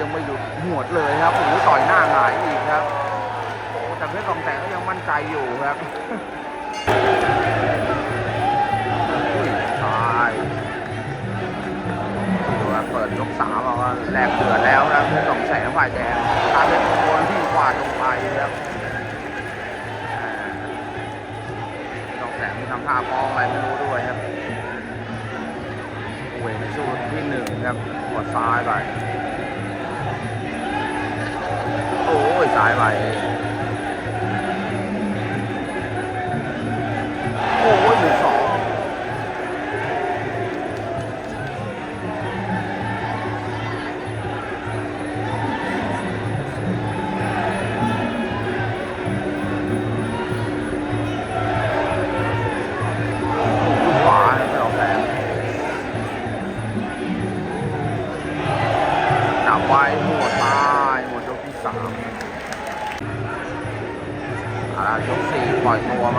ยังไม่หยุดหวดเลยครับโอ้โหต่อยหน้าหงายอีกครับโอ้แต่เพชรสองแสนก็ยังมั่นใจอยู่ครับอุ้ยตายดูครับเปิดยกสามเอาว่าแลกเดือดแล้วครับเพชรสองแสนฝ่ายแดงตาเพชรมงคลที่กวาลงไปครับอ่าสองแสนมีทำท่าฟ้องอะไรไม่รู้ด้วยครับเวในช่วงที่หนึ่งครับหัวซ้ายไป อ้ยซ้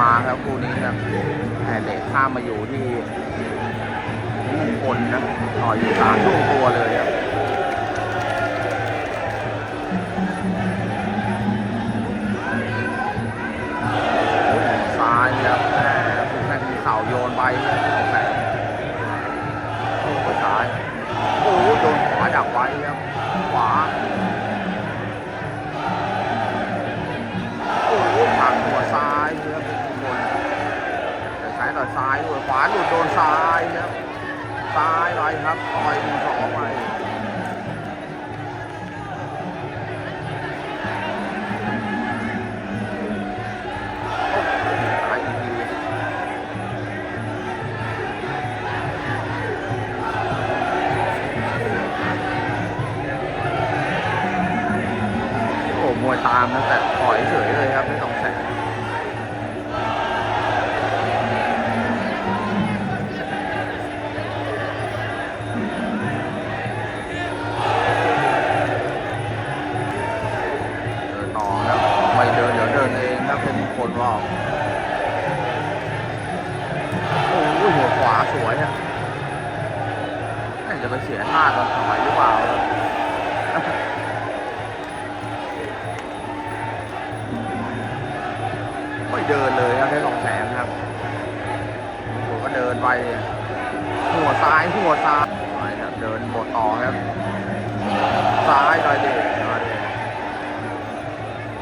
มาครับคู่นี้ครับแอนเด็กข้ามมาอยู่ที่มงคลนะต่ออยู่สามช่วงตัวเลยครับ ต่อยซ้ายด้วยขวาหลุดโดนซ้ายครับซ้ายไปครับต่อยหนึ่งสองไปโอ้โหซ้ายอีกทีโอ้มวยตามนะแต่ถอยเฉยเลยครับไม่ต้อง จะไปเสียท่าตอนถอยหรือเปล่าไม่เดินเลยครับได้สองแสนครับผมก็เดินไป หัวซ้ายหัวซ้ายไปครับเดินบดต่อครับ ซ้ายหน่อยเด็กหน่อยดิ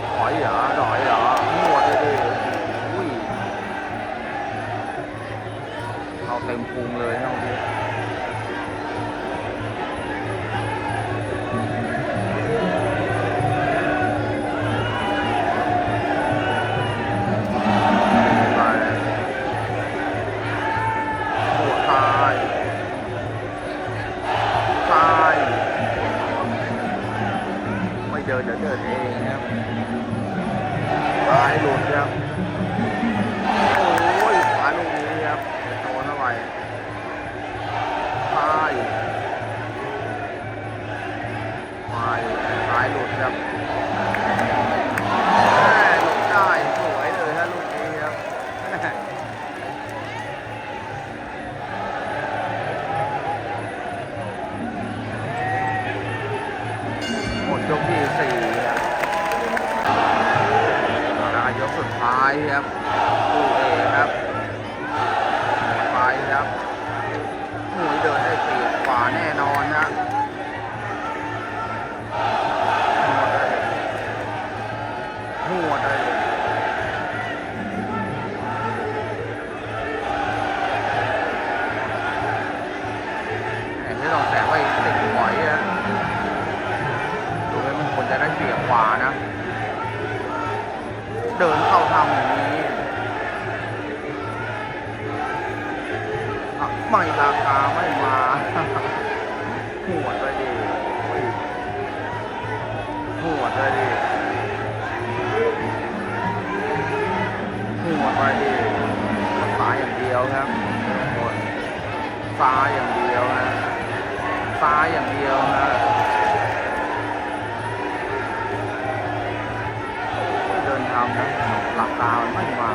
ถอยเหรอถอยเหรอหัวเลยดิอุ้ย เข้าเต็มพุงเลยนะวันา ครับคู่เอกครับไปครับหูยเดินได้เปรียบกว่าแน่นอนนะหัวได้เลยห่งที่เราแสงไว้ติดหอยอะดูให้มันควรจะได้เปรียบกว่านะ เดินเข้า ไม่ราคาไม่มาหัวดเลยดิโอ้ยหวดเลยดิหัวดไปดิซ้ายอย่างเดียวครับหมดซ้ายอย่างเดียวนะซ้ายอย่างเดียวนะเดินทำนะหลักตามันไม่มา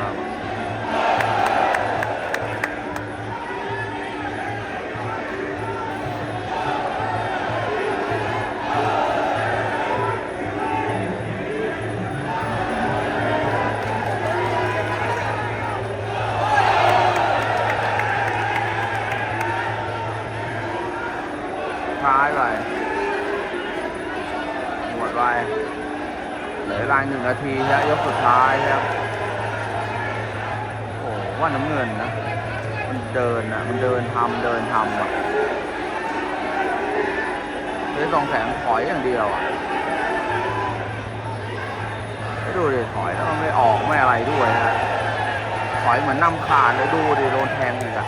หนึ่งนาทีครับยกสุดท้ายครับโอ้ว่าน้ำเงินนะ มันเดินอะ มันเดินทำเดินทำอะเฮ้ยสองแสงถอยอย่างเดียวอะดูดิถอยแล้วมันไม่ออกไม่อะไรด้วยฮะถอยเหมือนนำขาดเลยดูดิโดนแทงอีกอะ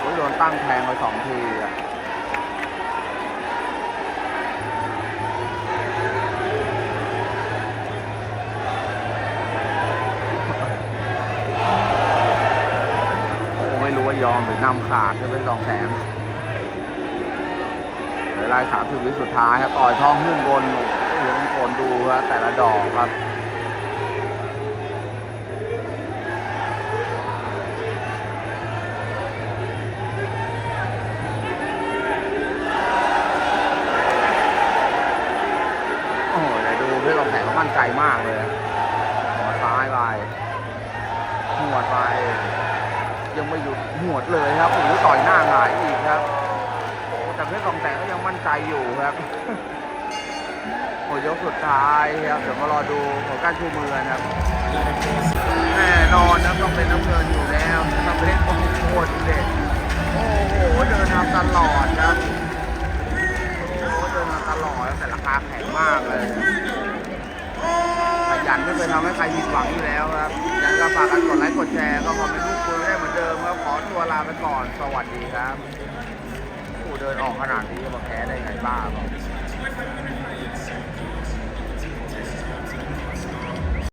โอ้ยโดนตั้งแทงไปสองทีอะ นำขาดจะเป็นสองแสนเหลือลาสามสิบวิสุดท้ายครับต่อยท้องหุ้มบนเหลือโคนดูครับแต่ละดอกครับ วดเลยครับโอ้โหต่อยหน้าหงายอีกครับโอ้แต่เพชรสองแสงก็ยังมั่นใจอยู่ครับโอ้ยกสุดท้ายครับ เดี๋ยวมารอดูของการชูมือนะครับ แน่นอนนะต้องเป็นน้ำเงินอยู่แล้ว กดแชร์ก็คอมเมนต์พูดคุยได้เหมือนเดิมครับขอตัวลาไปก่อน สวัสดีครับ ผู้เดินออกขนาดนี้จะมาแพ้ได้ไงบ้าบอก